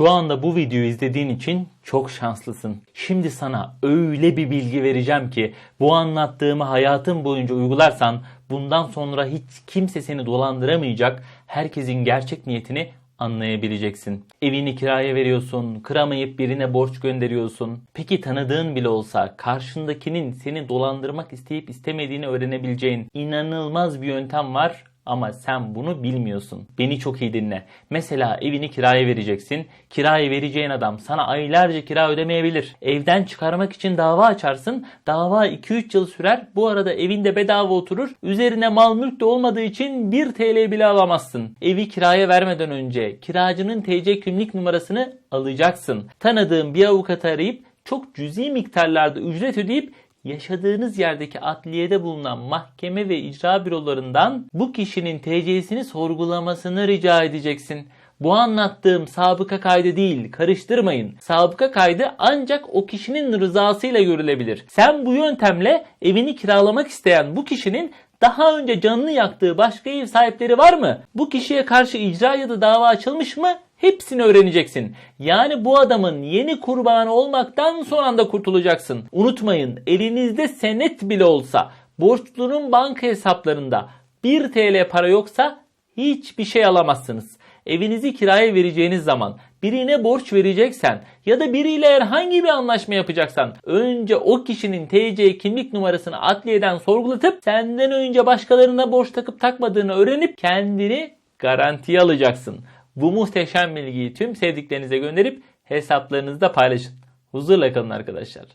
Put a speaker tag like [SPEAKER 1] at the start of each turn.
[SPEAKER 1] Şu anda bu videoyu izlediğin için çok şanslısın. Şimdi sana öyle bir bilgi vereceğim ki bu anlattığımı hayatın boyunca uygularsan bundan sonra hiç kimse seni dolandıramayacak. Herkesin gerçek niyetini anlayabileceksin. Evini kiraya veriyorsun, kıramayıp birine borç gönderiyorsun. Peki tanıdığın bile olsa karşındakinin seni dolandırmak isteyip istemediğini öğrenebileceğin inanılmaz bir yöntem var ama sen bunu bilmiyorsun. Beni çok iyi dinle. Mesela evini kiraya vereceksin. Kirayı vereceğin adam sana aylarca kira ödemeyebilir. Evden çıkarmak için dava açarsın. Dava 2-3 yıl sürer. Bu arada evinde bedava oturur. Üzerine mal mülk de olmadığı için 1 TL bile alamazsın. Evi kiraya vermeden önce kiracının TC kimlik numarasını alacaksın. Tanıdığın bir avukatı arayıp çok cüzi miktarlarda ücret ödeyip yaşadığınız yerdeki adliyede bulunan mahkeme ve icra bürolarından bu kişinin TC'sini sorgulamasını rica edeceksin. Bu anlattığım sabıka kaydı değil, karıştırmayın. Sabıka kaydı ancak o kişinin rızasıyla görülebilir. Sen bu yöntemle evini kiralamak isteyen bu kişinin daha önce canını yaktığı başka ev sahipleri var mı? Bu kişiye karşı icra ya da dava açılmış mı? Hepsini öğreneceksin. Yani bu adamın yeni kurbanı olmaktan son anda kurtulacaksın. Unutmayın elinizde senet bile olsa borçlunun banka hesaplarında 1 TL para yoksa hiçbir şey alamazsınız. Evinizi kiraya vereceğiniz zaman birine borç vereceksen ya da biriyle herhangi bir anlaşma yapacaksan önce o kişinin TC kimlik numarasını adliyeden sorgulatıp senden önce başkalarına borç takıp takmadığını öğrenip kendini garantiye alacaksın. Bu muhteşem bilgiyi tüm sevdiklerinize gönderip hesaplarınızda paylaşın. Huzurla kalın arkadaşlar.